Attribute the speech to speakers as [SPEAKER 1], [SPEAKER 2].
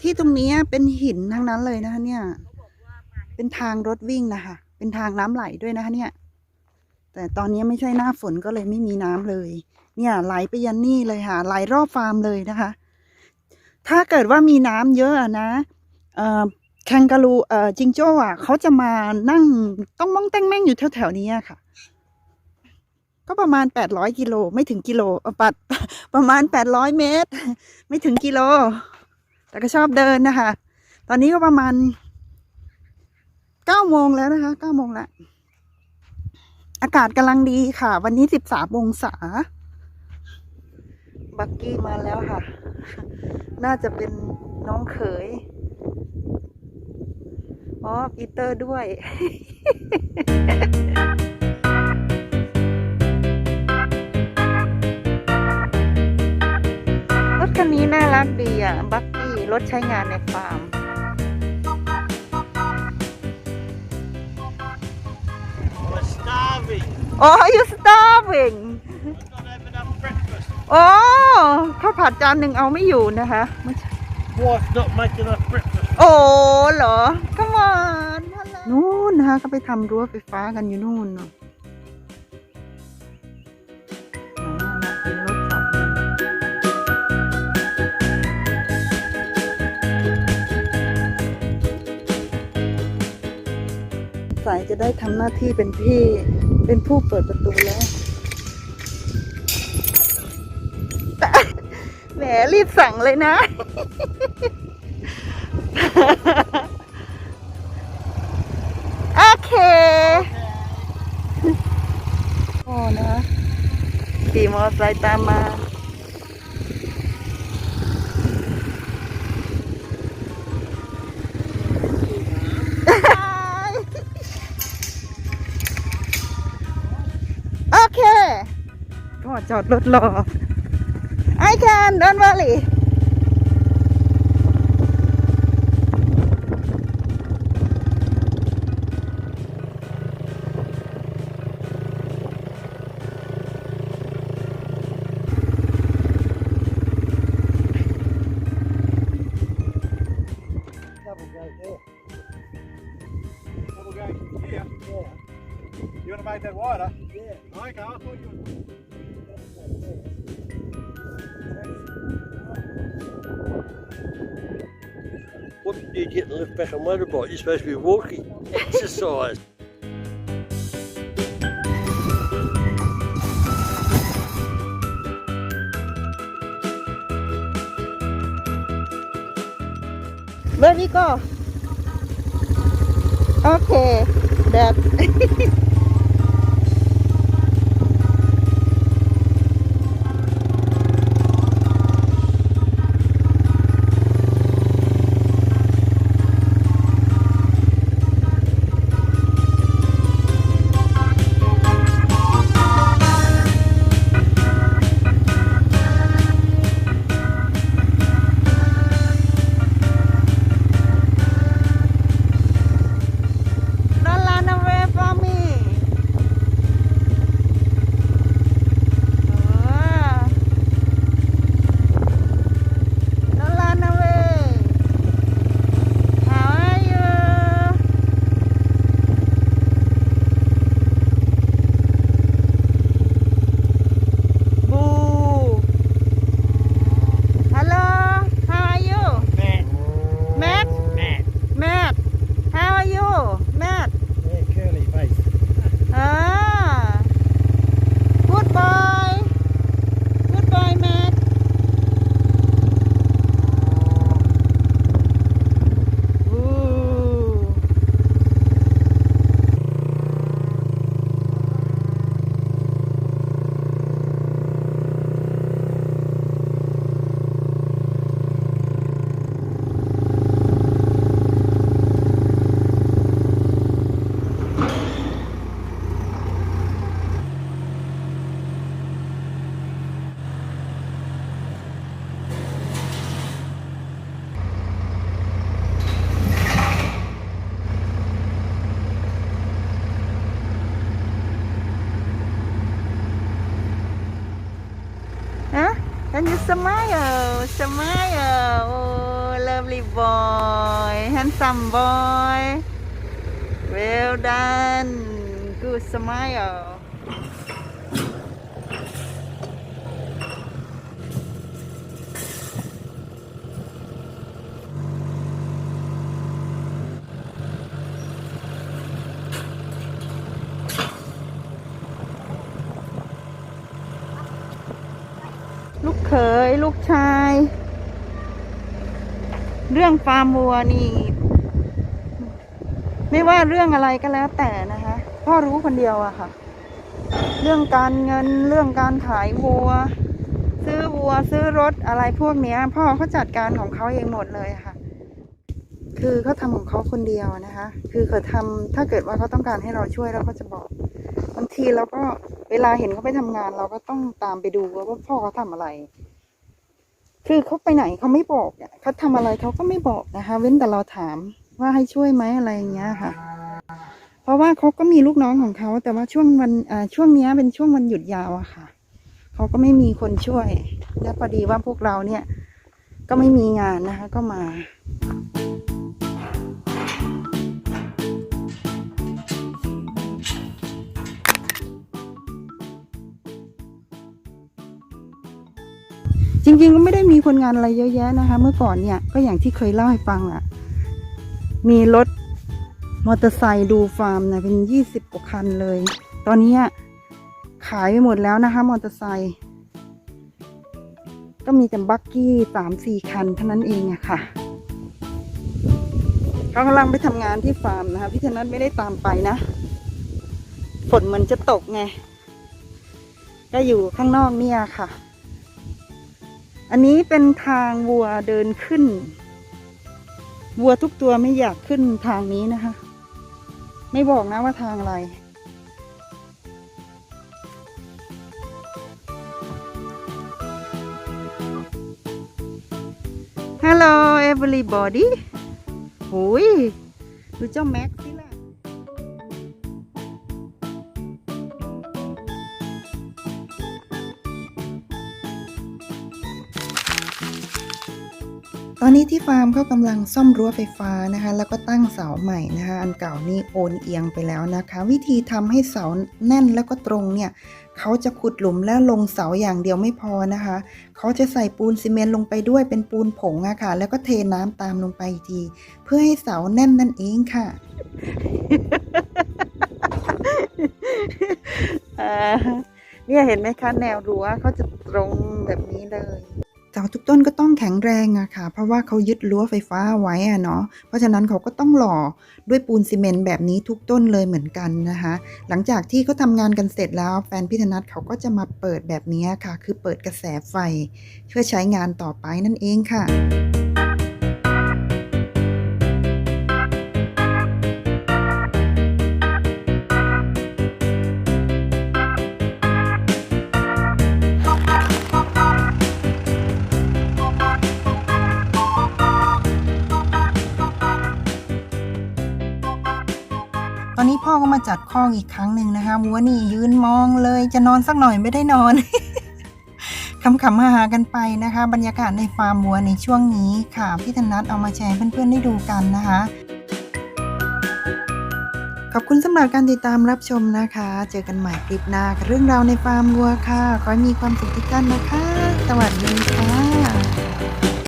[SPEAKER 1] ที่ตรงนี้เป็นหินทั้งนั้นเลยนะคะเนี่ย เป็นทางรถวิ่งนะคะ เป็นทางน้ำไหลด้วยนะคะเนี่ย แต่ตอนนี้ไม่ใช่หน้าฝนก็เลยไม่มีน้ำเลย เนี่ยไหลไปยันนี่เลยค่ะไหลรอบฟาร์มเลยนะคะ ถ้าเกิดว่ามีน้ำเยอะนะเอ่อแคนการูเอ่อจิงโจ้อะเขาจะมานั่งต้องมองแต้งแม่งอยู่แถวๆนี้ค่ะ ก็ประมาณแปดร้อยกิโลไม่ถึงกิโลเอ่อปัดประมาณแปดร้อยเมตร ไม่ถึงกิโล แต่ก็ชอบเดินนะคะ ตอนนี้ก็ประมาณเก้าโมงแล้วนะคะเก้าโมงแล้วอากาศกำลังดีค่ะ วันนี้สิบสามองศา บักกี้มาแล้วค่ะ น่าจะเป็นน้องเขยอ๋อปีเตอร์ด้วยรถคันนี้น่ารักดีอะ บักก รถใช้งานในฟาร์ม
[SPEAKER 2] We're starving.
[SPEAKER 1] อ๋อ you starving
[SPEAKER 2] We've not even had breakfast.
[SPEAKER 1] อ๋อข้าวผัดจานหนึ่งเอาไม่อยู่นะคะไม่ใช่
[SPEAKER 2] Wife's not making us breakfast.
[SPEAKER 1] โอ้เหรอ come on นู่นนะคะเขาไปทำรั้วไฟฟ้ากันอยู่นู่นเนอะ จะได้ทำหน้าที่เป็นพี่เป็นผู้เปิดประตูแล้ว แหมรีบสั่งเลยนะ โอเคโอ้นะขี่มอเตอร์ไซค์ตามมา จอดรถรอ I can don't worry
[SPEAKER 2] Double gate there. Double gate here? Yeah. You want to make that wider? Yeah. Okay, I thought you What do you get to lift back on motorbike? You're supposed to be walking, exercise.
[SPEAKER 1] Where we go? Okay, that. Samayo, Samayo. Oh, lovely boy, handsome boy. Well done, good Samayo. เขยลูกชาย เรื่องฟาร์มวัวนี่ ไม่ว่าเรื่องอะไรก็แล้วแต่นะคะพ่อรู้คนเดียวอะค่ะ เรื่องการเงินเรื่องการขายวัว ซื้อวัวซื้อรถอะไรพวกเนี้ย พ่อเขาจัดการของเขาเองหมดเลยค่ะ คือเขาทำของเขาคนเดียวนะคะ คือเขาทำถ้าเกิดว่าเขาต้องการให้เราช่วยเราก็จะบอก บางทีเราก็เวลาเห็นเขาไปทำงาน เราก็ต้องตามไปดูว่าพ่อเขาทำอะไร คือเขาไปไหนเขาไม่บอกเขาทำอะไรเขาก็ไม่บอกนะคะ เว้นแต่เราถามว่าให้ช่วยไหมอะไรอย่างเงี้ยค่ะ เพราะว่าเขาก็มีลูกน้องของเขาแต่ว่าช่วงวันอ่าช่วงเนี้ยเป็นช่วงวันหยุดยาวอะค่ะเขาก็ไม่มีคนช่วย และพอดีว่าพวกเราเนี่ย ก็ไม่มีงานนะคะ ก็มา ริงๆก็ไม่ได้มีคนงานอะไรเยอะแยะนะคะ เมื่อก่อนเนี่ยก็อย่างที่เคยเล่าให้ฟังอะมีรถมอเตอร์ไซค์ดูฟาร์มนะเป็นยี่สิบกว่าคันเลย ตอนนี้ขายไปหมดแล้วนะคะมอเตอร์ไซค์ก็มีแต่บักกี้สามสี่คันเท่านั้นเองอะค่ะเขากำลังไปทำงานที่ฟาร์มนะคะพี่ธนัทไม่ได้ตามไปนะฝนมันจะตกไง ก็อยู่ข้างนอกเนี่ยค่ะ อันนี้เป็นทางวัวเดินขึ้น วัวทุกตัวไม่อยากขึ้นทางนี้นะคะ ไม่บอกนะว่าทางอะไร Hello everybody หุยดูเจ้าแม็กซ ตอนนี้ที่ฟาร์มเขากำลังซ่อมรั้วไฟฟ้านะคะ แล้วก็ตั้งเสาใหม่นะคะ อันเก่านี่โอนเอียงไปแล้วนะคะ วิธีทำให้เสาแน่นแล้วก็ตรงเนี่ยเขาจะขุดหลุมแล้วลงเสาอย่างเดียวไม่พอนะคะเขาจะใส่ปูนซีเมนต์ลงไปด้วยเป็นปูนผงอะค่ะ แล้วก็เทน้ำตามลงไปที เพื่อให้เสาแน่นนั่นเองค่ะเนี่ยเห็นไหมคะแนวรั้วเขาจะตรงแบบนี้เลย สาทุกต้นก็ต้องแข็งแรงอะค่ะ เพราะว่าเขายึดรั้วไฟฟ้าไว้อะเนาะ เพราะฉะนั้นเขาก็ต้องหล่อด้วยปูนซีเมนต์แบบนี้ทุกต้นเลยเหมือนกันนะคะ หลังจากที่เขาทำงานกันเสร็จแล้วแฟนพิธนัทเขาก็จะมาเปิดแบบนี้ค่ะ คือเปิดกระแสไฟ เพื่อใช้งานต่อไปนั่นเองค่ะ นี้พ่อก็มาจัดข้องอีกครั้งหนึ่งนะคะวัวนี่ยืนมองเลยจะนอนสักหน่อยไม่ได้นอนขำๆหากันไปนะคะ บรรยากาศในฟาร์มวัวในช่วงนี้ค่ะพี่ธนัทเอามาแชร์เพื่อนๆได้ดูกันนะคะ ขอบคุณสำหรับการติดตามรับชมนะคะ เจอกันใหม่คลิปหน้าเรื่องราวในฟาร์มวัวค่ะ ขอให้มีความสุขทุกท่านนะคะ สวัสดีค่ะ